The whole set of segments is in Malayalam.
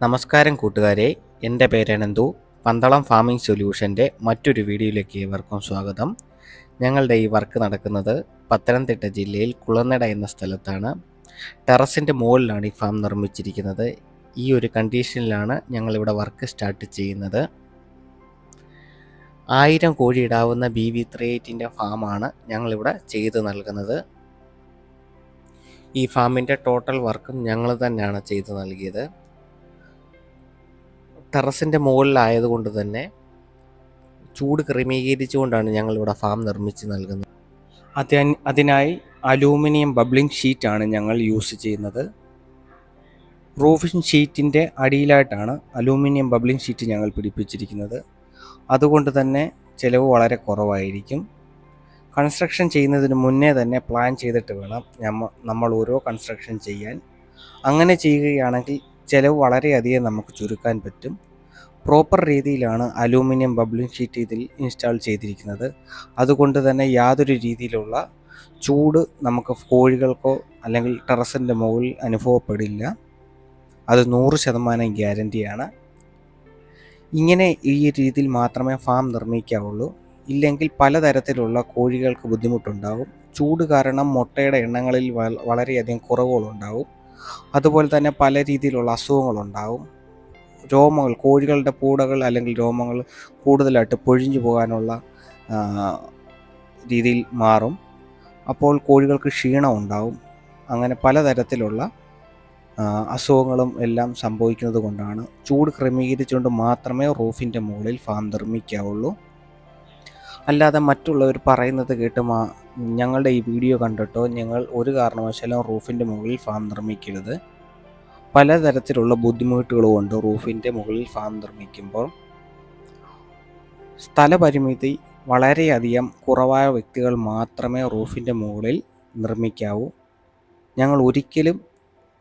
നമസ്കാരം കൂട്ടുകാരെ എന്റെ പേര് അനന്തു. പന്തളം ഫാമിംഗ് സൊല്യൂഷന്റെ മറ്റൊരു വീഡിയോയിലേക്ക് ഏവർക്കും സ്വാഗതം. ഞങ്ങളുടെ ഈ വർക്ക് നടക്കുന്നത് പത്തനംതിട്ട ജില്ലയിൽ കുളനട എന്ന സ്ഥലത്താണ്. ടെറസിന്റെ മുകളിലാണ് ഈ ഫാം നിർമ്മിച്ചിരിക്കുന്നത്. ഈ ഒരു കണ്ടീഷനിലാണ് ഞങ്ങളിവിടെ വർക്ക് സ്റ്റാർട്ട് ചെയ്യുന്നത്. ആയിരം കോഴി ഇടാവുന്ന ബി വി ത്രീ എയ്റ്റിന്റെ ഫാമാണ് ഞങ്ങളിവിടെ ചെയ്തു നൽകുന്നത്. ഈ ഫാമിന്റെ ടോട്ടൽ വർക്കും ഞങ്ങൾ തന്നെയാണ് ചെയ്തു നൽകിയത്. ടെറസിന്റെ മുകളിലായതുകൊണ്ട് തന്നെ ചൂട് ക്രമീകരിച്ചുകൊണ്ടാണ് ഞങ്ങളിവിടെ ഫാം നിർമ്മിച്ച് നൽകുന്നത്. അതിന് അതിനായി അലൂമിനിയം ബബ്ലിംഗ് ഷീറ്റാണ് ഞങ്ങൾ യൂസ് ചെയ്യുന്നത്. റൂഫിംഗ് ഷീറ്റിന്റെ അടിയിലായിട്ടാണ് അലൂമിനിയം ബബ്ലിംഗ് ഷീറ്റ് ഞങ്ങൾ പിടിപ്പിച്ചിരിക്കുന്നത്. അതുകൊണ്ട് തന്നെ ചിലവ് വളരെ കുറവായിരിക്കും. കൺസ്ട്രക്ഷൻ ചെയ്യുന്നതിന് മുന്നേ തന്നെ പ്ലാൻ ചെയ്തിട്ട് വേണം നമ്മൾ ഓരോ കൺസ്ട്രക്ഷൻ ചെയ്യാൻ. അങ്ങനെ ചെയ്യുകയാണെങ്കിൽ ചിലവ് വളരെയധികം നമുക്ക് ചുരുക്കാൻ പറ്റും. പ്രോപ്പർ രീതിയിലാണ് അലൂമിനിയം ബബ്ലിംഗ് ഷീറ്റ് ഇതിൽ ഇൻസ്റ്റാൾ ചെയ്തിരിക്കുന്നത്. അതുകൊണ്ട് തന്നെ യാതൊരു രീതിയിലുള്ള ചൂട് നമുക്ക് കോഴികൾക്കോ അല്ലെങ്കിൽ ടെറസിന്റെ മുകളിൽ അനുഭവപ്പെടില്ല. അത് നൂറ് ശതമാനം ഗ്യാരന്റിയാണ്. ഇങ്ങനെ ഈ രീതിയിൽ മാത്രമേ ഫാം നിർമ്മിക്കാവുള്ളൂ. ഇല്ലെങ്കിൽ പലതരത്തിലുള്ള കോഴികൾക്ക് ബുദ്ധിമുട്ടുണ്ടാവും. ചൂട് കാരണം മുട്ടയുടെ എണ്ണങ്ങളിൽ വളരെയധികം കുറവുകളുണ്ടാവും. അതുപോലെ തന്നെ പല രീതിയിലുള്ള അസുഖങ്ങളുണ്ടാവും. രോമങ്ങൾ കോഴികളുടെ പൂടകൾ അല്ലെങ്കിൽ രോമങ്ങൾ കൂടുതലായിട്ട് പൊഴിഞ്ഞു പോകാനുള്ള രീതിയിൽ മാറും. അപ്പോൾ കോഴികൾക്ക് ക്ഷീണം ഉണ്ടാവും. അങ്ങനെ പലതരത്തിലുള്ള അസുഖങ്ങളും എല്ലാം സംഭവിക്കുന്നത് കൊണ്ടാണ് ചൂട് ക്രമീകരിച്ചുകൊണ്ട് മാത്രമേ റൂഫിന്റെ മുകളിൽ ഫാം നിർമ്മിക്കാവുള്ളൂ. അല്ലാതെ മറ്റുള്ളവർ പറയുന്നത് കേട്ട് മാ ഞങ്ങളുടെ ഈ വീഡിയോ കണ്ടിട്ടോ ഞങ്ങൾ ഒരു കാരണവശാലും റൂഫിന്റെ മുകളിൽ ഫാം നിർമ്മിക്കരുത്. പലതരത്തിലുള്ള ബുദ്ധിമുട്ടുകളും ഉണ്ട് റൂഫിന്റെ മുകളിൽ ഫാം നിർമ്മിക്കുമ്പോൾ സ്ഥലപരിമിതി വളരെയധികം കുറവായ വ്യക്തികൾ മാത്രമേ റൂഫിന്റെ മുകളിൽ നിർമ്മിക്കാവൂ. ഞങ്ങൾ ഒരിക്കലും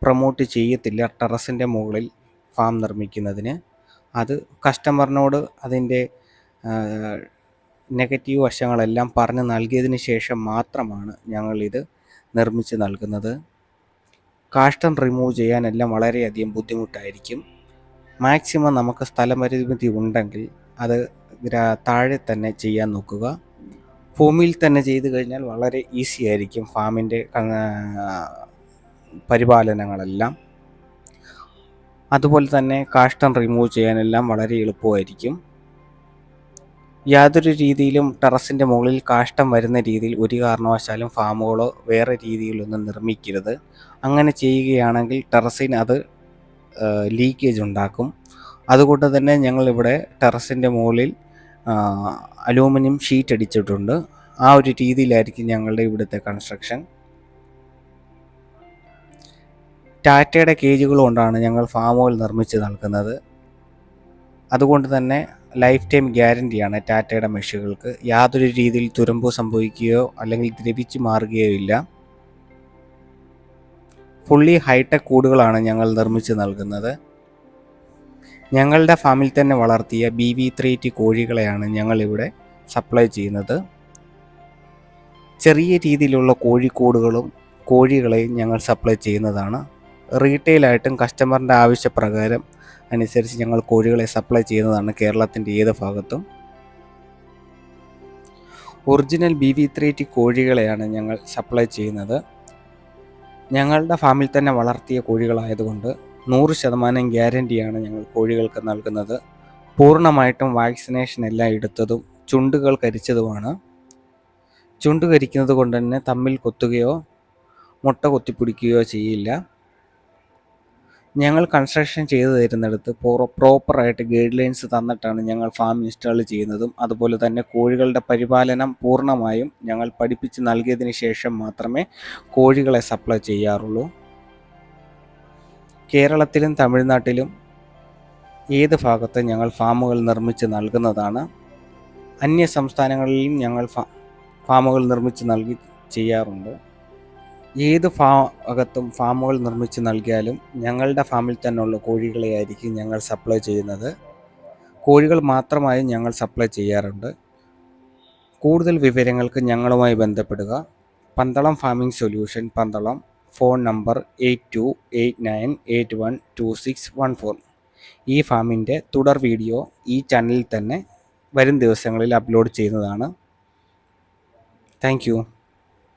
പ്രൊമോട്ട് ചെയ്യത്തില്ല ടെറസിന്റെ മുകളിൽ ഫാം നിർമ്മിക്കുന്നതിന്. അത് കസ്റ്റമറിനോട് അതിന്റെ നെഗറ്റീവ് വശങ്ങളെല്ലാം പറഞ്ഞ് നൽകിയതിന് ശേഷം മാത്രമാണ് ഞങ്ങളിത് നിർമ്മിച്ച് നൽകുന്നത്. കാഷ്ടം റിമൂവ് ചെയ്യാനെല്ലാം വളരെയധികം ബുദ്ധിമുട്ടായിരിക്കും. മാക്സിമം നമുക്ക് സ്ഥലപരിമിതി ഉണ്ടെങ്കിൽ അത് താഴെ തന്നെ ചെയ്യാൻ നോക്കുക. ഭൂമിയിൽ തന്നെ ചെയ്തു കഴിഞ്ഞാൽ വളരെ ഈസി ആയിരിക്കും ഫാമിന്റെ പരിപാലനങ്ങളെല്ലാം. അതുപോലെ തന്നെ കാഷ്ടം റിമൂവ് ചെയ്യാനെല്ലാം വളരെ എളുപ്പമായിരിക്കും. യാതൊരു രീതിയിലും ടെറസിന്റെ മുകളിൽ കാഷ്ടം വരുന്ന രീതിയിൽ ഒരു കാരണവശാലും ഫാമുകളോ വേറെ രീതിയിലൊന്നും നിർമ്മിക്കരുത്. അങ്ങനെ ചെയ്യുകയാണെങ്കിൽ ടെറസിന് അത് ലീക്കേജ് ഉണ്ടാക്കും. അതുകൊണ്ട് തന്നെ ഞങ്ങളിവിടെ ടെറസിന്റെ മുകളിൽ അലൂമിനിയം ഷീറ്റ് അടിച്ചിട്ടുണ്ട്. ആ ഒരു രീതിയിലായിരിക്കും ഞങ്ങളുടെ ഇവിടുത്തെ കൺസ്ട്രക്ഷൻ ടാറ്റയുടെ കേജുകൾ കൊണ്ടാണ് ഞങ്ങൾ ഫാമുകൾ നിർമ്മിച്ച് നൽകുന്നത്. അതുകൊണ്ട് തന്നെ ലൈഫ് ടൈം ഗ്യാരണ്ടിയാണ് ടാറ്റയുടെ മെഷീനുകൾക്ക്. യാതൊരു രീതിയിൽ തുരുമ്പോ സംഭവിക്കുകയോ അല്ലെങ്കിൽ ദ്രവിച്ച് മാറുകയോ ഇല്ല. ഫുള്ളി ഹൈടെക് കൂടുകളാണ് ഞങ്ങൾ നിർമ്മിച്ച് നൽകുന്നത്. ഞങ്ങളുടെ ഫാമിൽ തന്നെ വളർത്തിയ ബി വി ത്രീ ടി കോഴികളെയാണ് ഞങ്ങളിവിടെ സപ്ലൈ ചെയ്യുന്നത്. ചെറിയ രീതിയിലുള്ള കോഴിക്കൂടുകളും കോഴികളെയും ഞങ്ങൾ സപ്ലൈ ചെയ്യുന്നതാണ്. റീറ്റെയിലായിട്ടും കസ്റ്റമറിന്റെ ആവശ്യപ്രകാരം അനുസരിച്ച് ഞങ്ങൾ കോഴികളെ സപ്ലൈ ചെയ്യുന്നതാണ് കേരളത്തിന്റെ ഏത് ഭാഗത്തും. Original B V three T കോഴികളെയാണ് ഞങ്ങൾ സപ്ലൈ ചെയ്യുന്നത്. ഞങ്ങളുടെ ഫാമിൽ തന്നെ വളർത്തിയ കോഴികളായതുകൊണ്ട് നൂറ് ശതമാനം ഗ്യാരന്റിയാണ് ഞങ്ങൾ കോഴികൾക്ക് നൽകുന്നത്. പൂർണമായിട്ടും വാക്സിനേഷൻ എല്ലാം എടുത്തതും ചുണ്ടുകൾ കരിച്ചതുമാണ്. ചുണ്ട് കരിക്കുന്നത് കൊണ്ട് തന്നെ തമ്മിൽ കൊത്തുകയോ മുട്ട കൊത്തിപ്പിടിക്കുകയോ ചെയ്യില്ല. ഞങ്ങൾ കൺസ്ട്രക്ഷൻ ചെയ്തു തരുന്നിടത്ത് പ്രോപ്പറായിട്ട് ഗൈഡ് ലൈൻസ് തന്നിട്ടാണ് ഞങ്ങൾ ഫാം ഇൻസ്റ്റാൾ ചെയ്യുന്നതും അതുപോലെ തന്നെ കോഴികളുടെ പരിപാലനം പൂർണമായും ഞങ്ങൾ പഠിപ്പിച്ച് നൽകിയതിന് ശേഷം മാത്രമേ കോഴികളെ സപ്ലൈ ചെയ്യാറുള്ളൂ. കേരളത്തിലും തമിഴ്നാട്ടിലും ഏത് ഭാഗത്ത് ഞങ്ങൾ ഫാമുകൾ നിർമ്മിച്ച് നൽകുന്നതാണ്. അന്യ സംസ്ഥാനങ്ങളിലും ഞങ്ങൾ ഫാമുകൾ നിർമ്മിച്ച് നൽകി ചെയ്യാറുണ്ട്. ഏത് ഭാഗത്തും ഫാമുകൾ നിർമ്മിച്ച് നൽകിയാലും ഞങ്ങളുടെ ഫാമിൽ തന്നെയുള്ള കോഴികളെ ആയിരിക്കും ഞങ്ങൾ സപ്ലൈ ചെയ്യുന്നത്. കോഴികൾ മാത്രമായും ഞങ്ങൾ സപ്ലൈ ചെയ്യാറുണ്ട്. കൂടുതൽ വിവരങ്ങൾക്ക് ഞങ്ങളുമായി ബന്ധപ്പെടുക. Pandalam farming solution Pandalam phone number eight two eight nine eight one two six one four. ഈ ഫാമിന്റെ തുടർ വീഡിയോ ഈ ചാനലിൽ തന്നെ വരും ദിവസങ്ങളിൽ അപ്ലോഡ് ചെയ്യുന്നതാണ്. താങ്ക്